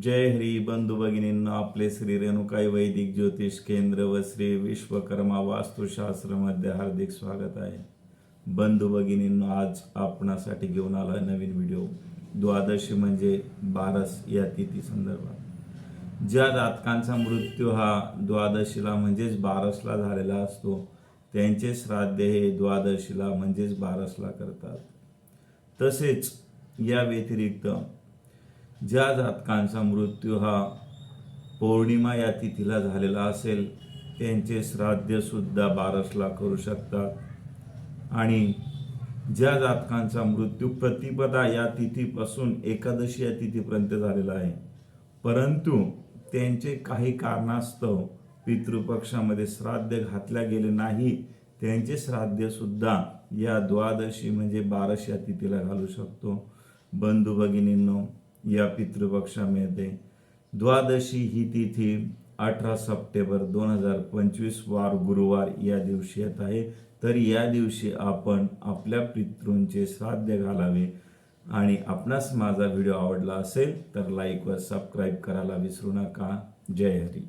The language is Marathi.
जय हरी बंधू भगिनींना आपले श्री रेणुकाई वैदिक ज्योतिष केंद्र व श्री विश्वकर्मा वास्तुशास्त्रामध्ये हार्दिक स्वागत आहे. बंधू भगिनींना आज आपणासाठी घेऊन आला नवीन व्हिडिओ. द्वादशी म्हणजे बारस या तिथी संदर्भात. ज्या जातकांचा मृत्यू हा द्वादशीला म्हणजेच बारसला झालेला असतो त्यांचे श्राद्ध हे द्वादशीला म्हणजेच बारसला करतात. तसेच या व्यतिरिक्त ज्या जातकांचा मृत्यू हा पौर्णिमा या तिथीला झालेला असेल त्यांचे श्राद्धसुद्धा बारसला करू शकतात. आणि ज्या जातकांचा मृत्यू प्रतिपदा या तिथीपासून एकादशी या तिथीपर्यंत झालेला आहे परंतु त्यांचे काही कारणास्तव पितृपक्षामध्ये श्राद्ध घातल्या गेले नाही त्यांचे श्राद्धसुद्धा या द्वादशी म्हणजे बारस या तिथीला घालू शकतो. बंधू भगिनींनो या पितृपक्षामध्ये द्वादशी ही तिथी अठरा सप्टेंबर दोन हजार पंचवीस वार गुरुवार या दिवशी येत आहे. तर या दिवशी आपण आपल्या पितृंचे साध्य घालावे आणि आपणास माझा व्हिडिओ आवडला असेल तर लाईक व सबस्क्राईब करायला विसरू नका. जय हरी.